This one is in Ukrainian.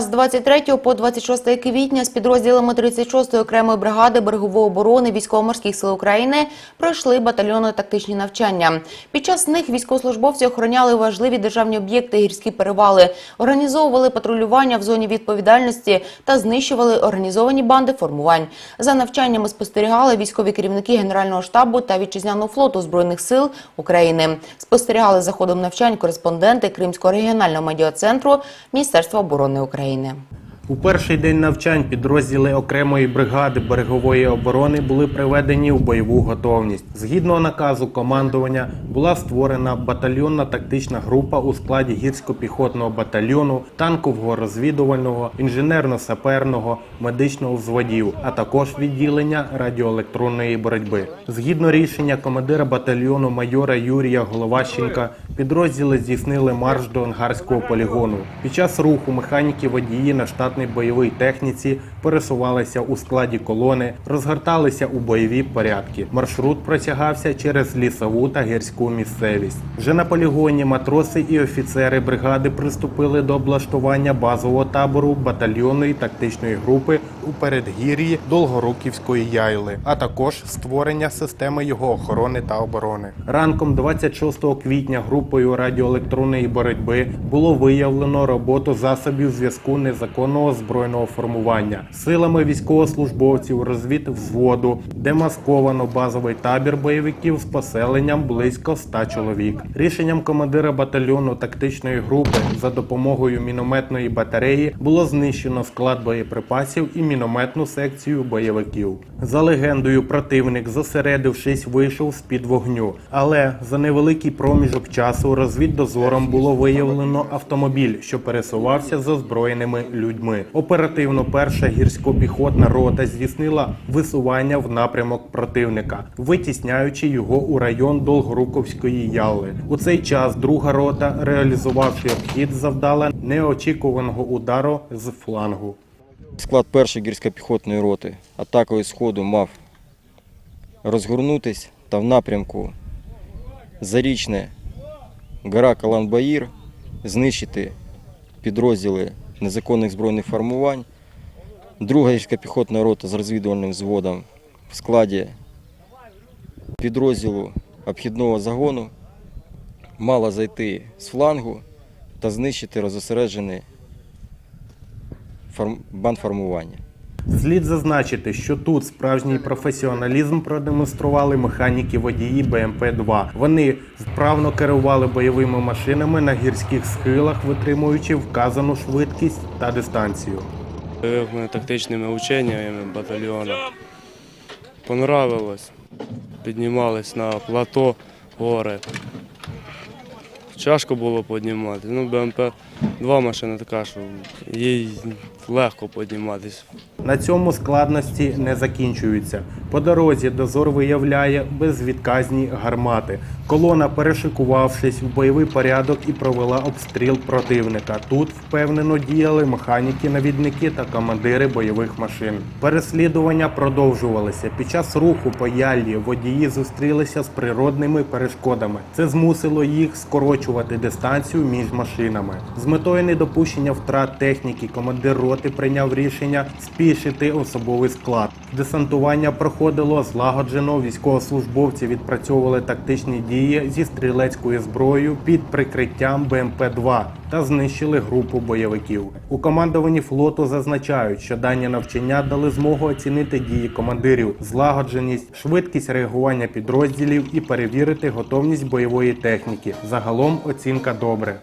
З 23 по 26 квітня з підрозділами 36-ї окремої бригади берегової оборони військово-морських сил України пройшли батальйонно-тактичні навчання. Під час них військовослужбовці охороняли важливі державні об'єкти, гірські перевали, організовували патрулювання в зоні відповідальності та знищували організовані банди формувань. За навчаннями спостерігали військові керівники Генерального штабу та вітчизняного флоту збройних сил України. Спостерігали за ходом навчань кореспонденти Кримського регіонального медіа-центру Міністерства оборони України. У перший день навчань підрозділи окремої бригади берегової оборони були приведені у бойову готовність. Згідно наказу командування була створена батальйонна тактична група у складі гірсько-піхотного батальйону, танкового розвідувального, інженерно-саперного, медичного взводів, а також відділення радіоелектронної боротьби. Згідно рішення командира батальйону майора Юрія Головащенка, підрозділи здійснили марш до ангарського полігону. Під час руху механіки водії на штатній бойовій техніці пересувалися у складі колони, розгорталися у бойові порядки. Маршрут протягався через лісову та гірську місцевість. Вже на полігоні матроси і офіцери бригади приступили до облаштування базового табору батальйонної тактичної групи у передгір'ї Долгоруківської яйли, а також створення системи його охорони та оборони. Ранком 26 квітня групою радіоелектронної боротьби було виявлено роботу засобів зв'язку незаконного збройного формування. Силами військовослужбовців розвідвзводу демасковано базовий табір бойовиків з поселенням близько 100 чоловік. Рішенням командира батальйону тактичної групи за допомогою мінометної батареї було знищено склад боєприпасів і мінометну секцію бойовиків. За легендою, противник, зосередившись, вийшов з під вогню, але за невеликий проміжок часу розвіддозором було виявлено автомобіль, що пересувався з озброєними людьми. Оперативно перша гірсько-піхотна рота здійснила висування в напрямок противника, витісняючи його у район Долгоруковської яли. У цей час друга рота, реалізувавши обхід, завдала неочікуваного удару з флангу. Склад першої гірсько-піхотної роти атакою сходу мав розгорнутись та в напрямку Зарічне гора Каланбаїр знищити підрозділи незаконних збройних формувань. Друга гірсько-піхотна рота з розвідувальним взводом в складі підрозділу обхідного загону мала зайти з флангу та знищити розосереджений форм... Слід зазначити, що тут справжній професіоналізм продемонстрували механіки водії БМП-2. Вони вправно керували бойовими машинами на гірських схилах, витримуючи вказану швидкість та дистанцію. Бойовими тактичними ученнями батальйону. Понравилось. Піднімались на плато гори. Тяжко було піднімати. Ну, БМП два машина така, що їй легко підніматись. На цьому складності не закінчуються. По дорозі дозор виявляє безвідказні гармати. Колона, перешикувавшись в бойовий порядок і провела обстріл противника. Тут впевнено діяли механіки, навідники та командири бойових машин. Переслідування продовжувалися. Під час руху по яллі водії зустрілися з природними перешкодами. Це змусило їх скорочувати дистанцію між машинами. З метою недопущення втрат техніки командир роти прийняв рішення спішити особовий склад. Десантування проходило злагоджено. Військовослужбовці відпрацьовували тактичні дії зі стрілецькою зброєю під прикриттям БМП-2 та знищили групу бойовиків. У командуванні флоту зазначають, що дані навчання дали змогу оцінити дії командирів, злагодженість, швидкість реагування підрозділів і перевірити готовність бойової техніки. Загалом оцінка добре.